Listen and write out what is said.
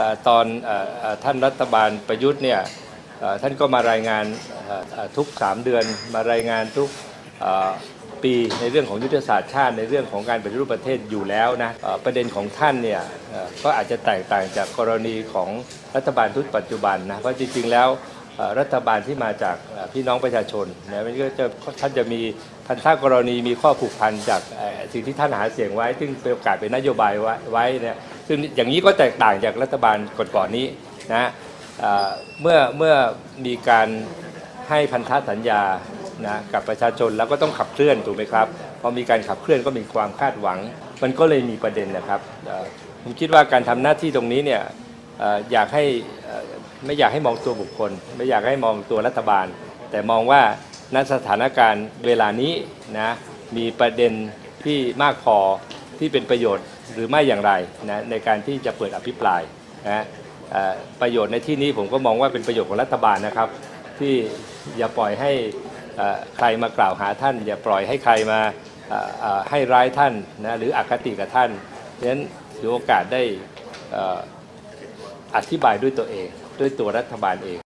อ่ตอนอท่านรัฐบาลประยุทธ์เนี่ยท่านก็มารายงานทุก 3 เดือน มารายงานทุกปีในเรื่องของยุทธศาสตร์ชาติในเรื่องของการปฏิรูปประเทศอยู่แล้วนะประเด็นของท่านเนี่ยก็อาจจะแตกต่างจากกรณีของรัฐบาลชุดปัจจุบันนะเพราะจริงๆแล้วรัฐบาลที่มาจากพี่น้องประชาชนนะมันก็จะท่านจะมีพันธะกรณีมีข้อผูกพันจากสิ่งที่ท่านหาเสียงไว้ ซึ่งเป็นโอกาสเป็นนโยบายไว้ไว้เนี่ย ซึ่งอย่างนี้ก็แตกต่างจากรัฐบาลก่อนๆนี้นะเเมื่อเมื่อมีการให้พันธสัญญานะกับประชาชนแล้วก็ต้องขับเคลื่อนถูกไหมครับพอมีการขับเคลื่อนก็มีความคาดหวัง มันก็เลยมีประเด็นนะครับผมคิดว่าการทำหน้าที่ตรงนี้เนี่ยออยากให้ไม่อยากให้มองตัวบุคคล ไม่อยากให้มองตัวรัฐบาล แต่มองว่าณสถานการณ์เวลานี้นะมีประเด็นที่มากพอ ที่เป็นประโยชน์หรือไม่อย่างไรนะในการที่จะเปิดอภิปรายนะประโยชน์ในที่นี้ผมก็มองว่าเป็นประโยชน์ของรัฐบาลนะครับ ที่อย่าปล่อยให้ใครมากล่าวหาท่าน อย่าปล่อยให้ใครมาให้ร้ายท่านนะหรืออคติกับท่านฉะนั้นถือโอกาสได้อธิบายด้วยตัวเอง ด้วยตัวรัฐบาลเอง